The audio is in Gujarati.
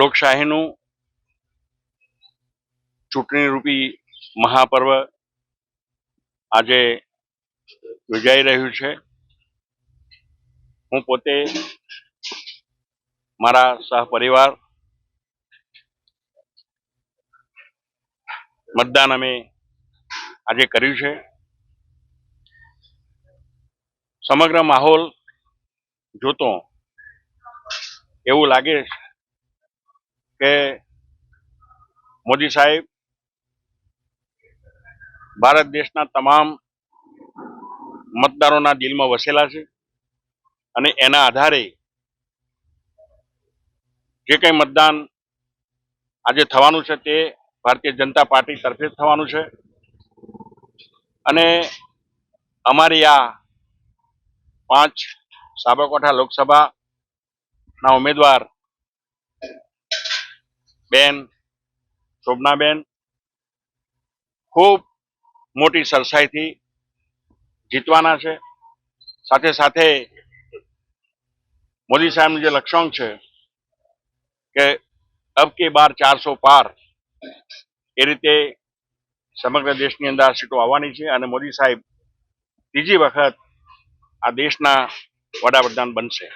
લોકશાહીનું ચૂંટણી રૂપી મહાપર્વ આજે યોજાઈ રહ્યું છે. હું પોતે મારા સહપરિવાર મતદાન અમે આજે કર્યું છે. સમગ્ર માહોલ જોતો એવું લાગે છે કે મોદી સાહેબ ભારત દેશના તમામ મતદારોના દિલમાં વસેલા છે અને એના આધારે જે કંઈ મતદાન આજે થવાનું છે તે ભારતીય જનતા પાર્ટી તરફે જ થવાનું છે. અને અમારી આ પાંચ સાબરકાંઠા લોકસભાના ઉમેદવાર બેન, શોભનાબેન, ખૂબ મોટી સરસાઈથી જીતવાના છે. સાથે સાથે મોદી સાહેબનું જે લક્ષ્યાંક છે કે અબ કે બાર ચારસો પાર એ રીતે સમગ્ર દેશની અંદર સીટો આવવાની છે અને મોદી સાહેબ ત્રીજી વખત આ દેશના વડાપ્રધાન બનશે.